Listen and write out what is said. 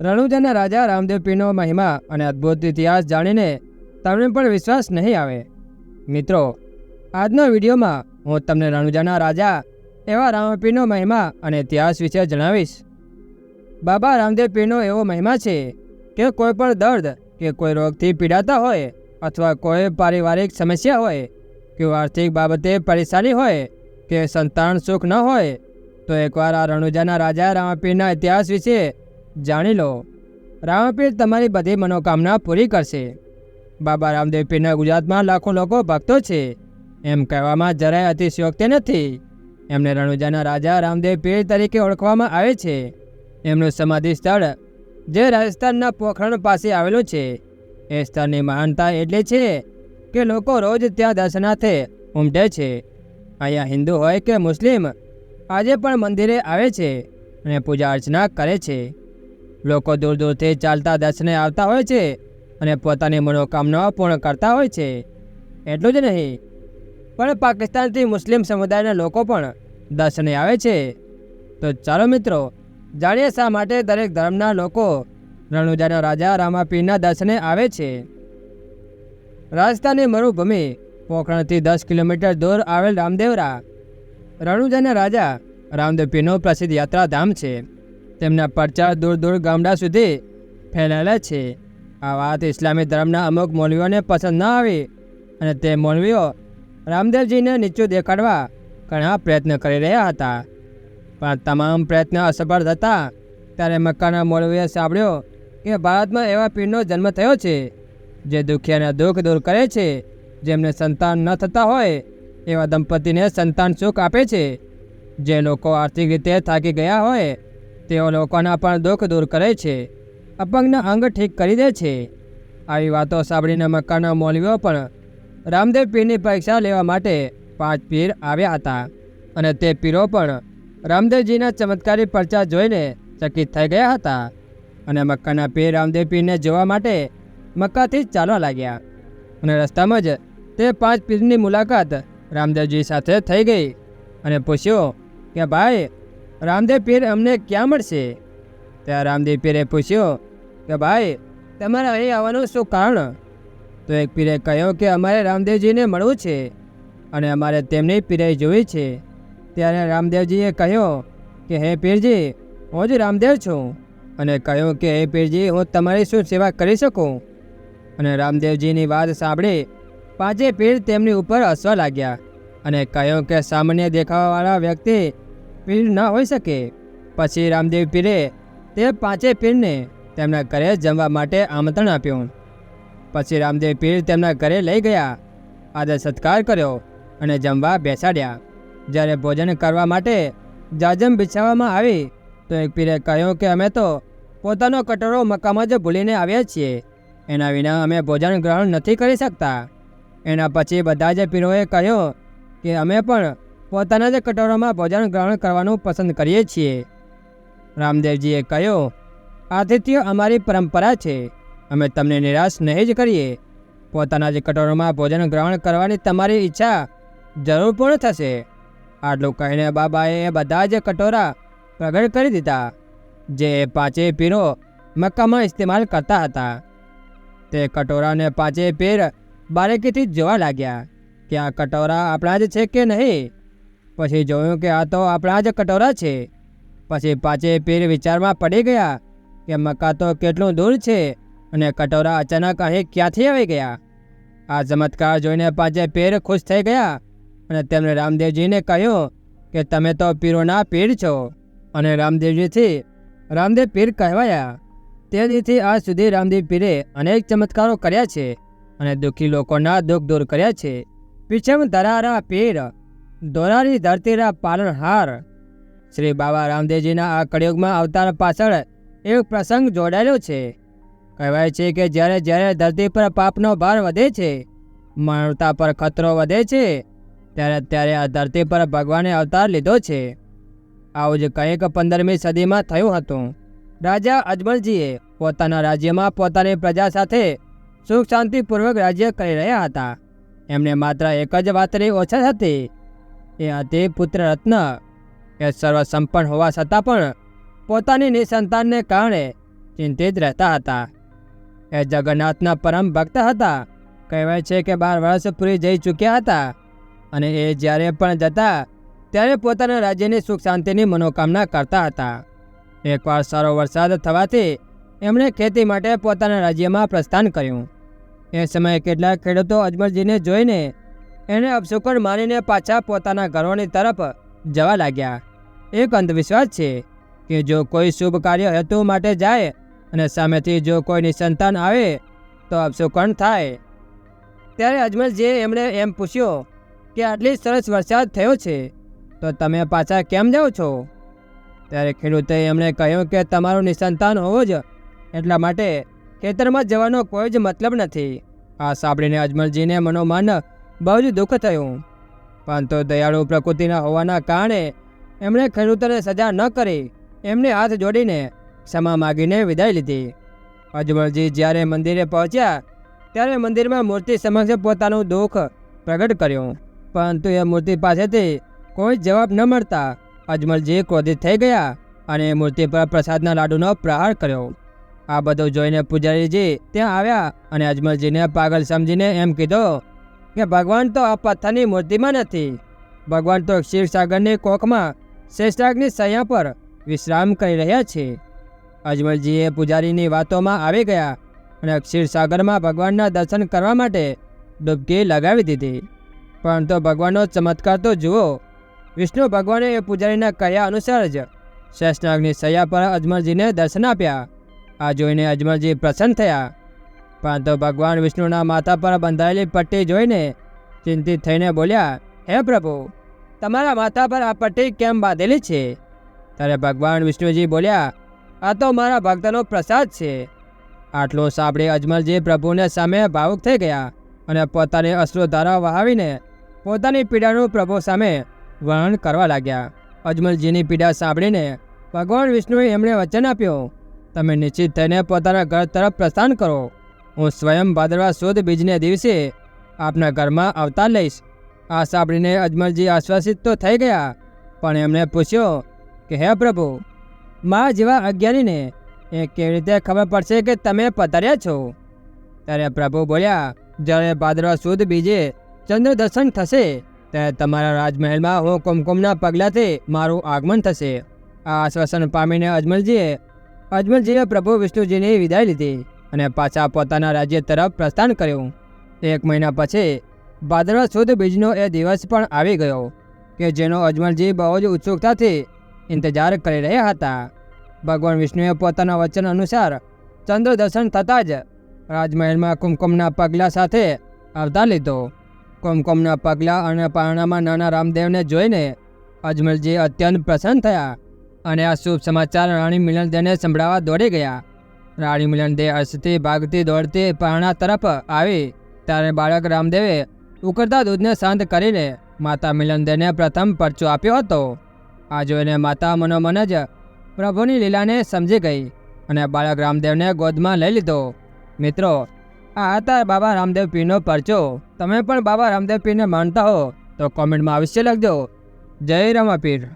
રણુજાના રાજા રામદેવ પીરનો મહિમા અને અદ્ભુત ઇતિહાસ જાણીને તમને પણ વિશ્વાસ નહીં આવે. મિત્રો, આજના વિડીયોમાં હું તમને રણુજાના રાજા એવા રામપીરનો મહિમા અને ઇતિહાસ વિશે જણાવીશ. બાબા રામદેવ પીરનો એવો મહિમા છે કે કોઈ પણ દર્દ કે કોઈ રોગથી પીડાતા હોય અથવા કોઈ પારિવારિક સમસ્યા હોય કે આર્થિક બાબતે પરેશાની હોય કે સંતાન સુખ ન હોય, તો એકવાર આ રણુજાના રાજા રામાપીરના ઇતિહાસ વિશે જાણી લો. રામાપીર તમારી બધી મનોકામના પૂરી કરશે. બાબા રામદેવ પીરના ગુજરાતમાં લાખો લોકો ભક્તો છે. એમ કહેવામાં જરાય અતિશયોક્તિ નથી. એમને રણુજાના રાજા રામદેવ પીર તરીકે ઓળખવામાં આવે છે. એમનું સમાધિ સ્થળ, જે રાજસ્થાનના પોખરણ પાસે આવેલું છે. એ સ્થળની મહાનતા એટલી છે કે લોકો રોજ ત્યાં દર્શનાર્થે ઉમટે છે. અહીંયા હિન્દુ હોય કે મુસ્લિમ, આજે પણ મંદિરે આવે છે અને પૂજા અર્ચના કરે છે. લોકો દૂર દૂરથી ચાલતા દર્શને આવતા હોય છે અને પોતાની મનોકામનાઓ પૂર્ણ કરતા હોય છે. એટલું જ નહીં, પણ પાકિસ્તાનથી મુસ્લિમ સમુદાયના લોકો પણ દર્શને આવે છે. તો ચાલો મિત્રો, જાણીએ શા માટે દરેક ધર્મના લોકો રણુજાના રાજા રામાપીરના દર્શને આવે છે. રાજસ્થાનની મરુભૂમિ પોખરણથી દસ કિલોમીટર દૂર આવેલ રામદેવરા, રણુજાના રાજા રામદેવ પીરનું પ્રસિદ્ધ યાત્રાધામ છે. તેમના પ્રચાર દૂર દૂર ગામડા સુધી ફેલાયેલા છે. આ વાત ઇસ્લામી ધર્મના અમુક મૌલવીઓને પસંદ ન આવી અને તે મૌલવીઓ રામદેવજીને નીચું દેખાડવા ઘણા પ્રયત્ન કરી રહ્યા હતા. પણ તમામ પ્રયત્ન અસફળ થતા ત્યારે મક્કાના મૌલવીએ સાંભળ્યો કે ભારતમાં એવા પીરનો જન્મ થયો છે, જે દુખિયાના દુઃખ દૂર કરે છે. જેમને સંતાન ન થતા હોય એવા દંપતીને સંતાન સુખ આપે છે. જે લોકો આર્થિક રીતે થાકી ગયા હોય તેઓ લોકોના પણ દુઃખ દૂર કરે છે. અપંગના અંગ ઠીક કરી દે છે. આવી વાતો સાંભળીને મક્કાના મૌલવીઓ પણ રામદેવ પીરની પરીક્ષા લેવા માટે પાંચ પીર આવ્યા હતા અને તે પીરો પણ રામદેવજીના ચમત્કારી પરચા જોઈને ચકિત થઈ ગયા હતા અને મક્કાના પીર રામદેવ પીરને જોવા માટે મક્કાથી જ ચાલવા લાગ્યા અને રસ્તામાં જ તે પાંચ પીરની મુલાકાત રામદેવજી સાથે થઈ ગઈ અને પૂછ્યું કે, ભાઈ રામદેવ પીર અમને ક્યાં મળશે? ત્યાં રામદેવ પીરે પૂછ્યું કે, ભાઈ, તમારે અહીં આવવાનું શું કારણ? તો એક પીરે કહ્યું કે, અમારે રામદેવજીને મળવું છે અને અમારે તેમની પીરાઈ જોવી છે. ત્યારે રામદેવજીએ કહ્યું કે, હે પીરજી, હું જ રામદેવ છું. અને કહ્યું કે, હે પીરજી, હું તમારી શું સેવા કરી શકું? અને રામદેવજીની વાત સાંભળી પાંચે પીર તેમની ઉપર હસવા લાગ્યા અને કહ્યું કે, સામાન્ય દેખાવાવાળા વ્યક્તિ પીર ન હોઈ શકે. પછી રામદેવ પીરે તે પાંચે પીરને તેમના ઘરે જમવા માટે આમંત્રણ આપ્યું. પછી રામદેવ પીર તેમના ઘરે લઈ ગયા, આદર સત્કાર કર્યો અને જમવા બેસાડ્યા. જ્યારે ભોજન કરવા માટે જાજમ બિછાવવામાં આવી, તો એક પીરે કહ્યું કે અમે તો પોતાનો કટોરો મકામાં જ ભૂલીને આવ્યા છીએ. એના વિના અમે ભોજન ગ્રહણ નથી કરી શકતા. એના પછી બધા જ પીરોએ કહ્યું કે અમે પણ પોતાના જ કટોરામાં ભોજન ગ્રહણ કરવાનું પસંદ કરીએ છીએ. રામદેવજીએ કહ્યું, આતિથ્ય અમારી પરંપરા છે. અમે તમને નિરાશ નહીં જ કરીએ. પોતાના જ કટોરામાં ભોજન ગ્રહણ કરવાની તમારી ઈચ્છા જરૂર પૂર્ણ થશે. આટલું કહીને બાબાએ બધા જ કટોરા પ્રગટ કરી દીધા, જે પાંચે પીરો મક્કામાં ઇસ્તેમાલ કરતા હતા. તે કટોરાને પાંચેય પીર બારીકીથી જોવા લાગ્યા કે આ કટોરા આપણા જ છે કે નહીં? પછી જોયું કે આ તો આપણા જ કટોરા છે. પછી પાછે પીર વિચારમાં પડી ગયા કે મક્કા તો કેટલું દૂર છે અને કટોરા અચાનક અહીં ક્યાંથી આવી ગયા? આ ચમત્કાર જોઈને પાંચે પીર ખુશ થઈ ગયા અને તેમણે રામદેવજીને કહ્યું કે તમે તો પીરોના પીર છો અને રામદેવજીથી રામદેવ પીર કહેવાયા. તે દીથી આજ સુધી રામદેવ પીરે અનેક ચમત્કારો કર્યા છે અને દુઃખી લોકોના દુઃખ દૂર કર્યા છે. પીછમ ધરારા પીર દોરારી ધરતીના પાલનહાર. શ્રી બાબા રામદેવજીના આ કળિયુગમાં અવતાર પાછળ એક પ્રસંગ જોડાયેલો છે. કહેવાય છે કે જ્યારે જ્યારે ધરતી પર પાપનો ભાર વધે છે, માનવતા પર ખતરો વધે છે, ત્યારે ત્યારે આ ધરતી પર ભગવાને અવતાર લીધો છે. આવું જ કંઈક પંદરમી સદીમાં થયું હતું. રાજા અજમલજીએ પોતાના રાજ્યમાં પોતાની પ્રજા સાથે સુખ શાંતિપૂર્વક રાજ્ય કરી રહ્યા હતા. એમને માત્ર એક જ વાતની ઓછા હતી. એ તે પુત્ર રત્ન, એ સર્વસંપન્ન હોવા છતાં પણ પોતાની નિસંતાનને કારણે ચિંતિત રહેતા હતા. એ જગન્નાથના પરમ ભક્ત હતા. કહેવાય છે કે બાર વર્ષ પૂરી જઈ ચૂક્યા હતા અને એ જ્યારે પણ જતા ત્યારે પોતાના રાજ્યની સુખ શાંતિની મનોકામના કરતા હતા. એકવાર સારો વરસાદ થવાથી એમણે ખેતી માટે પોતાના રાજ્યમાં પ્રસ્થાન કર્યું. એ સમયે કેટલાક ખેડૂતો અજમલજીને જોઈને એને અપશુકન માનીને પાછા પોતાના ઘરોની તરફ જવા લાગ્યા. એક અંધવિશ્વાસ છે કે જો કોઈ શુભ કાર્ય હેતુ માટે જાય અને સામેથી જો કોઈ સંતાન આવે તો અપશુકન થાય. ત્યારે અજમલજીએ એમણે એમ પૂછ્યો કે આટલી સરસ વરસાદ થયો છે, તો તમે પાછા કેમ જાઓ છો? ત્યારે ખેડૂતે એમણે કહ્યું કે તમારું નિસંતાન હોવું જ એટલા માટે ખેતરમાં જવાનો કોઈ જ મતલબ નથી. આ સાંભળીને અજમલજીને મનોમન બહુ જ દુઃખ થયું. પરંતુ દયાળુ પ્રકૃતિના હોવાના કારણે એમણે ખેડૂતોને સજા ન કરી, એમને હાથ જોડીને ક્ષમા માગીને વિદાય લીધી. અજમલજી જ્યારે મંદિરે પહોંચ્યા, ત્યારે મંદિરમાં મૂર્તિ સમક્ષ પોતાનું દુઃખ પ્રગટ કર્યું. પરંતુ એ મૂર્તિ પાસેથી કોઈ જવાબ ન મળતા અજમલજી ક્રોધિત થઈ ગયા અને મૂર્તિ પર પ્રસાદના લાડુનો પ્રહાર કર્યો. આ બધું જોઈને પૂજારીજી ત્યાં આવ્યા અને અજમલજીને પાગલ સમજીને એમ કીધું કે ભગવાન તો આ મૂર્તિમાં નથી. ભગવાન તો ક્ષીરસાગરની કોખમાં શેષનાગની સૈયા પર વિશ્રામ કરી રહ્યા છે. અજમલજીએ પૂજારીની વાતોમાં આવી ગયા અને ક્ષીરસાગરમાં ભગવાનના દર્શન કરવા માટે ડૂબકી લગાવી દીધી. પરંતુ ભગવાનનો ચમત્કાર તો જુઓ. વિષ્ણુ ભગવાને એ પૂજારીના કહ્યા અનુસાર જ શેષનાગની સૈયા પર અજમલજીને દર્શન આપ્યા. આ જોઈને અજમલજી પ્રસન્ન થયા. પરંતુ ભગવાન વિષ્ણુના માથા પર બંધાયેલી પટ્ટી જોઈને ચિંતિત થઈને બોલ્યા, હે પ્રભુ, તમારા માથા પર આ પટ્ટી કેમ બાંધેલી છે? ત્યારે ભગવાન વિષ્ણુજી બોલ્યા, આ તો મારા ભક્તનો પ્રસાદ છે. આટલું સાંભળી અજમલજી પ્રભુને સામે ભાવુક થઈ ગયા અને પોતાની અશ્રુધારા વહાવીને પોતાની પીડાનું પ્રભુ સામે વર્ણન કરવા લાગ્યા. અજમલજીની પીડા સાંભળીને ભગવાન વિષ્ણુએ એમણે વચન આપ્યું, તમે નિશ્ચિત થઈને પોતાના ઘર તરફ પ્રસ્થાન કરો. હું સ્વયં ભાદરવા સુદ બીજને દિવસે આપના ઘરમાં અવતાર લઈશ. આ સાંભળીને અજમલજી આશ્વાસિત તો થઈ ગયા, પણ એમણે પૂછ્યો કે, હે પ્રભુ, મા જેવા અજ્ઞાનીને એ કેવી રીતે ખબર પડશે કે તમે પધાર્યા છો? ત્યારે પ્રભુ બોલ્યા, જ્યારે ભાદરવા સુદ બીજે ચંદ્ર દર્શન થશે, ત્યારે તમારા રાજમહેલમાં હું કુમકુમના પગલાંથી મારું આગમન થશે. આ આશ્વાસન પામીને અજમલજીએ અજમલજીએ પ્રભુ વિષ્ણુજીની વિદાય લીધી. અને પાછા પોતાના રાજ્ય તરફ પ્રસ્થાન કર્યું. એક મહિના પછી ભાદરવા સુદ બીજનો એ દિવસ પણ આવી ગયો, કે જેનો અજમલજી બહુ જ ઉત્સુકતાથી ઇંતજાર કરી રહ્યા હતા. ભગવાન વિષ્ણુએ પોતાના વચન અનુસાર ચંદ્ર દર્શન થતાં જ રાજમહેલમાં કુમકુમના પગલાં સાથે અવતાર લીધો. કુમકુમના પગલાં અને પારણામાં નાના રામદેવને જોઈને અજમલજી અત્યંત પ્રસન્ન થયા અને આ શુભ સમાચાર રાણી મિલનદેને સંભળાવવા દોડી ગયા. રાણી મિલનદે અર્શથી ભાગતી, દોડતી પહાણા તરફ આવી. ત્યારે બાળક રામદેવે ઉકળતા દૂધને શાંત કરીને માતા મિલનદેને પ્રથમ પરચો આપ્યો હતો. આ જોઈને માતા મનોમન જ પ્રભુની લીલાને સમજી ગઈ અને બાળક રામદેવને ગોદમાં લઈ લીધો. મિત્રો, આ હતા બાબા રામદેવ પીનો પરચો. તમે પણ બાબા રામદેવ પીને માનતા હો તો કોમેન્ટમાં અવશ્ય લખજો. જય રામાપીર.